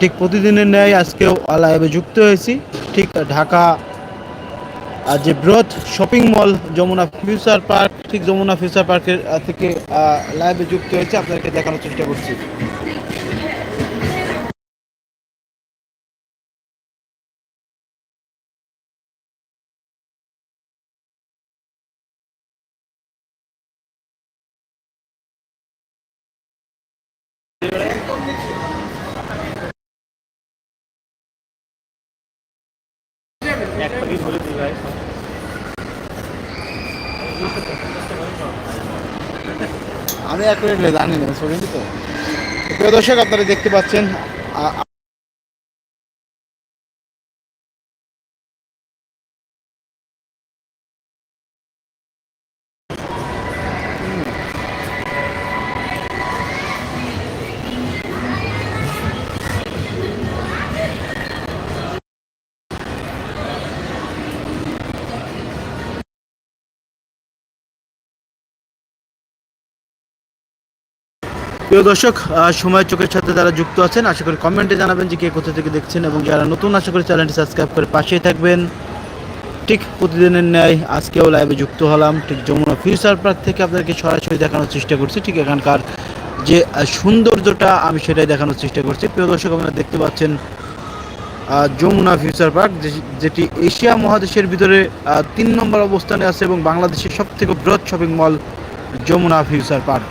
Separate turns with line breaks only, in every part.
ঠিক প্রতিদিনের ন্যায় আজকেও লাইভে যুক্ত হয়েছি। ঠিক ঢাকা আর যে বৃহৎ shopping mall Jamuna future park ঠিক যমুনা ফিউচার পার্কের থেকে লাইভে যুক্ত হয়েছে। আপনাদেরকে দেখানোর চেষ্টা করছি। আমি এক মিনিট জানি না শুনিনি তো। প্রিয় দর্শক আপনারা দেখতে পাচ্ছেন প্রিয় দর্শক সময় চোখের সাথে যারা যুক্ত আছেন, আশা করি কমেন্টে জানাবেন যে কে কোথা থেকে দেখছেন এবং যারা নতুন, আশা করি চ্যানেলটি সাবস্ক্রাইব করে পাশেই থাকবেন। ঠিক প্রতিদিনের ন্যায় আজকেও লাইভে যুক্ত হলাম। ঠিক যমুনা ফিউচার পার্ক থেকে আপনাদেরকে সরাসরি দেখানোর চেষ্টা করছি। ঠিক এখানকার যে সৌন্দর্যটা আমি সেটাই দেখানোর চেষ্টা করছি। প্রিয় দর্শক, আপনারা দেখতে পাচ্ছেন যমুনা ফিউচার পার্ক যেটি এশিয়া মহাদেশের ভিতরে তিন নম্বর অবস্থানে আছে এবং বাংলাদেশের সব থেকে বৃহৎ shopping mall Jamuna future park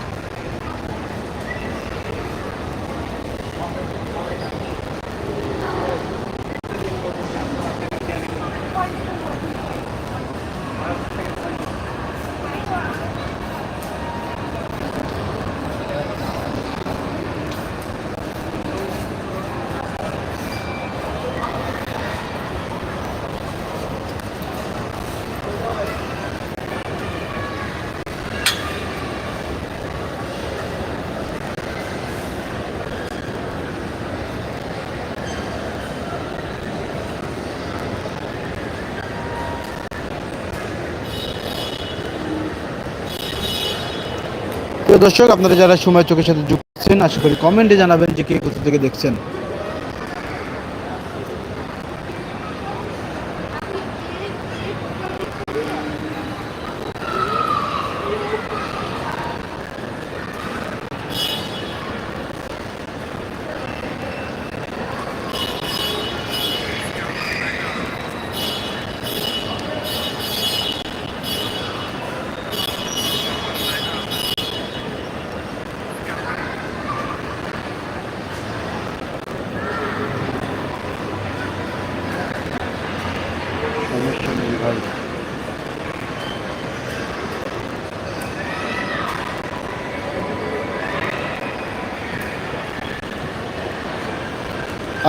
দর্শক, আপনারা যারা সময় চোখের সাথে যুক্ত আছেন, আশা করি কমেন্টে জানাবেন যে কে কোথা থেকে দেখছেন।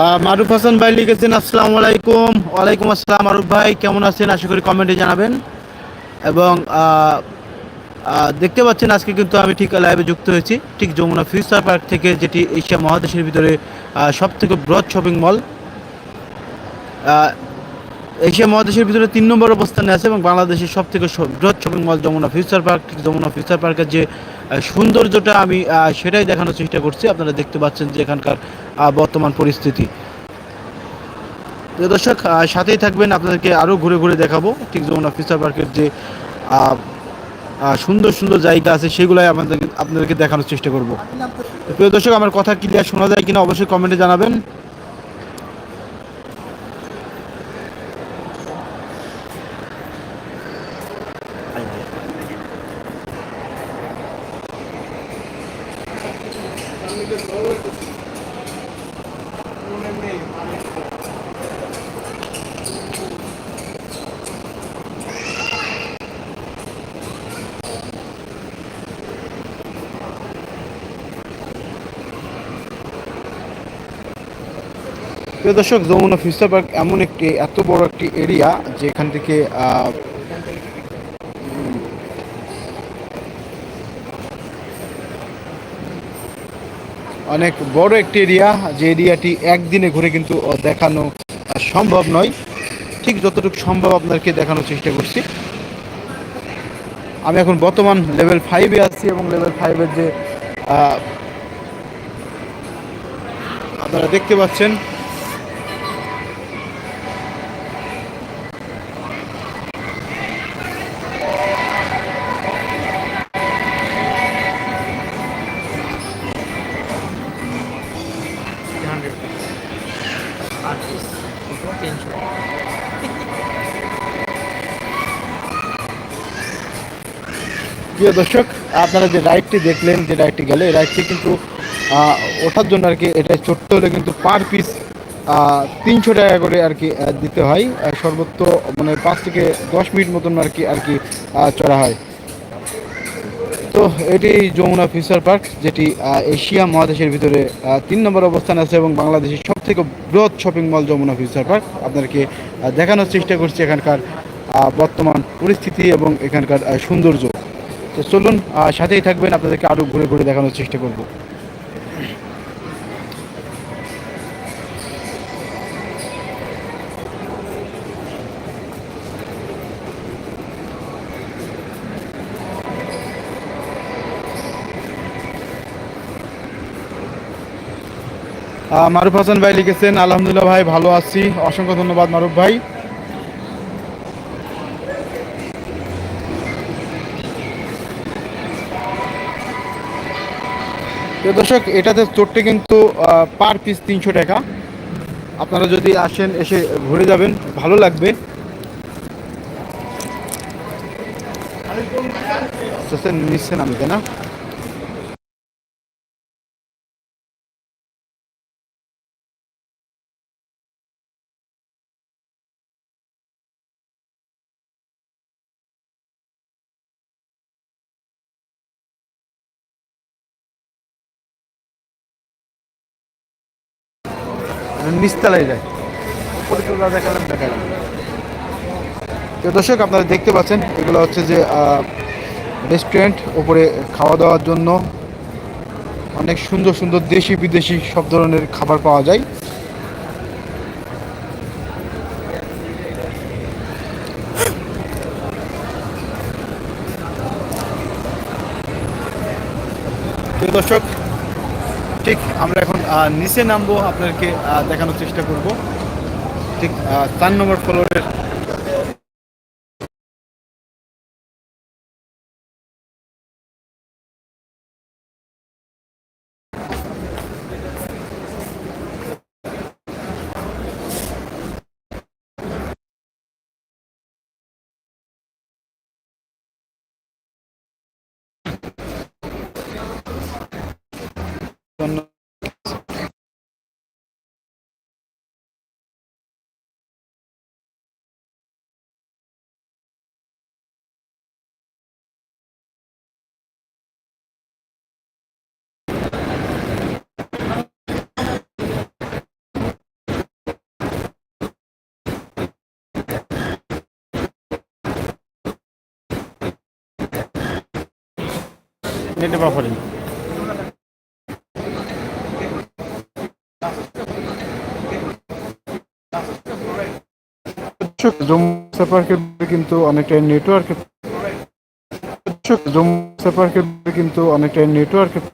আহ, মারুফ হাসান ভাই লিখেছেন আসসালামু আলাইকুম। ওয়ালাইকুম আসসালাম মারুফ ভাই কেমন আছেন? আশা করি কমেন্টে জানাবেন। এবং দেখতে পাচ্ছেন আজকে কিন্তু আমি ঠিক লাইভে যুক্ত হয়েছি। ঠিক যমুনা ফিউচার পার্ক থেকে যেটি এশিয়া মহাদেশের ভিতরে সব থেকে বৃহৎ শপিং মল এশিয়া মহাদেশের ভিতরে তিন নম্বর অবস্থানে আছে এবং বাংলাদেশের সব থেকে বৃহৎ shopping mall Jamuna future park Jamuna future পার্কের যে সৌন্দর্যটা আমি সেটাই দেখানোর চেষ্টা করছি। আপনারা দেখতে পাচ্ছেন যে এখানকার বর্তমান পরিস্থিতি। দর্শক সাথেই থাকবেন। আপনাদেরকে আরও ঘুরে ঘুরে দেখাবো। ঠিক যমুনা ফিউচার পার্কের যে সুন্দর সুন্দর জায়গা আছে, সেগুলাই আপনাদেরকে আপনাদেরকে দেখানোর চেষ্টা করব। প্রিয় দর্শক, আমার কথা ক্লিয়ার শোনা যায় কিনা অবশ্যই কমেন্টে জানাবেন। দর্শক যমুনা ফিউচার পার্ক এমন একটি এত বড় একটি এরিয়া যেখান থেকে অনেক বড় একটি এরিয়া, যে এরিয়াটি একদিনে ঘুরে কিন্তু দেখানো সম্ভব নয়। ঠিক যতটুকু সম্ভব আপনাকে দেখানোর চেষ্টা করছি। আমি এখন বর্তমান লেভেল ফাইভে আছি এবং লেভেল ফাইভের যে আপনারা দেখতে পাচ্ছেন প্রিয় দর্শক, আপনারা যে রাইডটি দেখলেন, যে রাইডটি গেল, এই রাইডটি কিন্তু ওঠার জন্য আর কি এটা ছোট্ট হলে কিন্তু পার পিস তিনশো টাকা করে আর কি দিতে হয়। সর্বোচ্চ মানে পাঁচ থেকে দশ মিনিট মতন আর কি আর কি চড়া হয়। তো এটি যমুনা ফিউচার পার্ক, যেটি এশিয়া মহাদেশের ভিতরে তিন নম্বর অবস্থান আছে এবং বাংলাদেশের সব থেকে বৃহৎ shopping mall Jamuna future park. আপনাদেরকে দেখানোর চেষ্টা করছি এখানকার বর্তমান পরিস্থিতি এবং এখানকার সৌন্দর্য। তো চলুন সাথেই থাকবেন, আপনাদেরকে আরও ঘুরে ঘুরে দেখানোর চেষ্টা করব। মারুফ হাসান ভাই লিখেছেন, আলহামদুলিল্লাহ ভাই, ভালো আছি। অসংখ্য ধন্যবাদ মারুফ ভাই। প্রিয় দর্শক, এটাতে চোরটে কিন্তু পার পিস তিনশো টাকা। আপনারা যদি আসেন, এসে ঘুরে যাবেন, ভালো লাগবে। নিচ্ছেন আমি, তাই না? নিচতলায় যায়। দর্শক, আপনারা দেখতে পাচ্ছেন, এগুলো হচ্ছে যে রেস্টুরেন্ট ওপরে খাওয়া দাওয়ার জন্য অনেক সুন্দর সুন্দর দেশি বিদেশি সব ধরনের খাবার পাওয়া যায়। দর্শক, ঠিক আমরা নিচে নামবো আপনাদেরকে দেখানোর চেষ্টা করব। ঠিক চার নম্বর ফ্লোরের জন্য নেটে বাফারিং কিন্তু অনেকটাই নেটওয়ার্কের কিন্তু অনেকটাই নেটওয়ার্কের